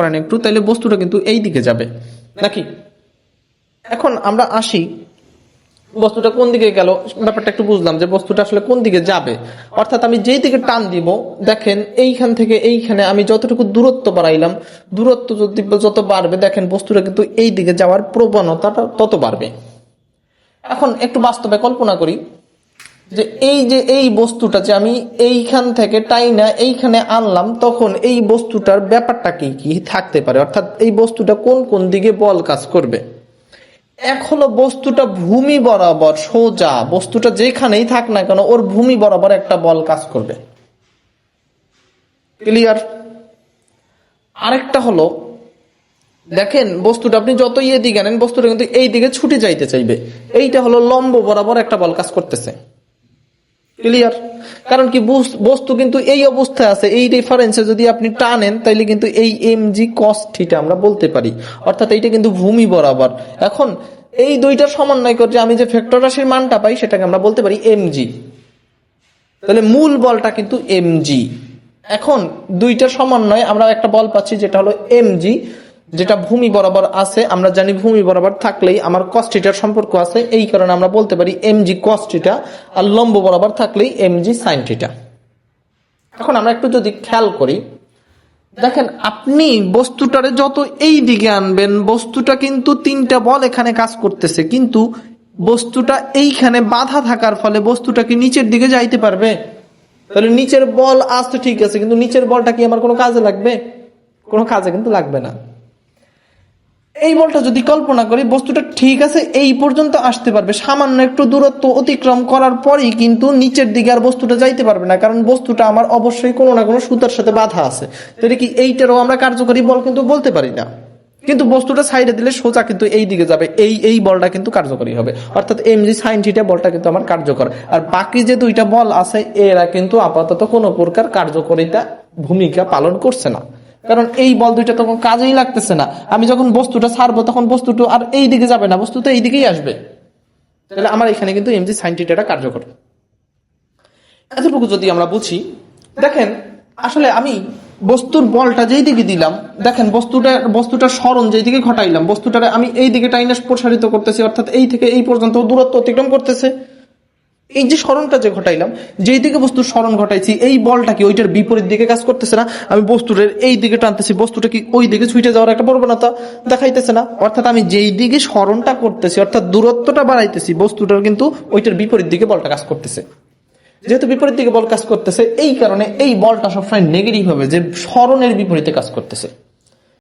করেন একটু তাহলে বস্তুটা কিন্তু এই দিকে যাবে। নাকি? এখন আমরা আসি, বস্তুটা কোন দিকে গেল? ব্যাপারটা একটু বুঝলাম যে বস্তুটা আসলে কোন দিকে যাবে। অর্থাৎ আমি যেই দিকে টান দিব, দেখেন এইখান থেকে এইখানে আমি যতটুকু দূরত্ব বাড়াইলাম, দূরত্ব যদি যত বাড়বে, দেখেন বস্তুটা কিন্তু এই দিকে যাওয়ার প্রবণতাটা তত বাড়বে। এখন একটু বাস্তবে কল্পনা করি। যে এই যে এই বস্তুটা যে আমি এইখান থেকে টাইনা এইখানে আনলাম, তখন এই বস্তুটার ব্যাপারটা কি কি থাকতে পারে? অর্থাৎ এই বস্তুটা কোন কোন দিকে বল কাজ করবে? হলো বস্তুটা ভূমি বরাবর সোজা, বস্তুটা যেখানেই থাক না কেন, ওর ভূমি বরাবর একটা বল কাজ করবে। ক্লিয়ার আরেকটা হলো, দেখেন বস্তুটা আপনি যতই এদিকে আনেন বস্তুটা কিন্তু এই দিকে ছুটে যাইতে চাইবে। এইটা হলো লম্ব বরাবর একটা বল কাজ করতেছে। ক্লিয়ার কারণ কি বুস- বস্তু কিন্তু এই অবস্থায় আছে, এই রেফারেন্সে যদি আপনি টানেন, তাইলে কিন্তু এই এম জি কস থিটা আমরা বলতে পারি। অর্থাৎ এইটা কিন্তু ভূমি বরাবর। এখন, এই দুইটার সমন্বয় করে আমি যে ভেক্টর রাশির মানটা পাই, সেটাকে আমরা বলতে পারি এম জি তাহলে মূল বলটা কিন্তু এম জি এখন দুইটার সমন্বয়ে আমরা একটা বল পাচ্ছি, যেটা হলো এম জি যেটা ভূমি বরাবর আছে, আমরা জানি ভূমি বরাবর থাকলেই আমার কস্টিটার সম্পর্ক আছে, এই কারণে আমরা বলতে পারি এম জি কস্টিটা আর লম্ব বরাবর থাকলেই এম জি সাইন থিটা এখন আমরা একটু যদি খেয়াল করি, দেখেন আপনি বস্তুটারে যত এই দিকে আনবেন, বস্তুটা কিন্তু তিনটা বল এখানে কাজ করতেছে, কিন্তু বস্তুটা এইখানে বাধা থাকার ফলে বস্তুটা কি নিচের দিকে যাইতে পারবে? তাহলে নিচের বল আসতে ঠিক আছে, কিন্তু নিচের বলটা কি আমার কোনো কাজে লাগবে? কোনো কাজে কিন্তু লাগবে না। এই বলটা যদি কল্পনা করি, বস্তুটা ঠিক আছে, এই পর্যন্ত আসতে পারবে। সামান্য একটু দূরত্ব অতিক্রম করার পরেই কিন্তু নিচের দিকে আর বস্তুটা যাইতে পারবে না, কারণ বস্তুটা আমার অবশ্যই কোনো না কোনো সুতার সাথে বাধা আছে। তাহলে কি এইটারও আমরা কার্যকরী বল কিন্তু বলতে পারি না। কিন্তু বস্তুটা সাইডে দিলে সোজা কিন্তু এই দিকে যাবে, এই এই বলটা কিন্তু কার্যকরী হবে। অর্থাৎ এম জি সাইন থিটা বলটা কিন্তু আমার কার্যকর। আর বাকি যে দুইটা বল আছে, এরা কিন্তু আপাতত কোনো প্রকার কার্যকরিতা ভূমিকা পালন করছে না। কারণ এই বল দুইটা তখন কাজেই লাগতেছে না। আমি যখন বস্তুটা ছাড়বো, তখন বস্তুটা আর এই দিকে যাবে না বস্তু তো এই দিকেই আসবে। তাহলে আমার এখানে কিন্তু এমজি সাইন থিটাটা কার্যকর। এতটুকু যদি আমরা বুঝি, দেখেন, আসলে আমি বস্তুর বলটা যেই দিকে দিলাম, দেখেন, বস্তুটা বস্তুটার স্মরণ যেই দিকে ঘটাইলাম, বস্তুটারে আমি এই দিকে টাইনাস প্রসারিত করতেছি, অর্থাৎ এই থেকে এই পর্যন্ত দূরত্ব অতিক্রম করতেছে। এই যে স্মরণটা যে ঘটাইলাম যেই দিকে বস্তুর স্মরণ ঘটাইছি, এই বলটা কি ওইটার বিপরীত দিকে কাজ করতেছে না? আমি বস্তুর এই দিকে টানতেছি, বস্তুটা কি ওই দিকে ছুটে যাওয়ার একটা প্রবণতা দেখাইতেছে না? অর্থাৎ আমি যেই দিকে স্মরণটা করতেছি, অর্থাৎ দূরত্বটা বাড়াইতেছি, বস্তুটার কিন্তু ওইটার বিপরীত দিকে বলটা কাজ করতেছে। যেহেতু বিপরীত দিকে বল কাজ করতেছে, এই কারণে এই বলটা সবসময় নেগেটিভ হবে, যে স্মরণের বিপরীতে কাজ করতেছে।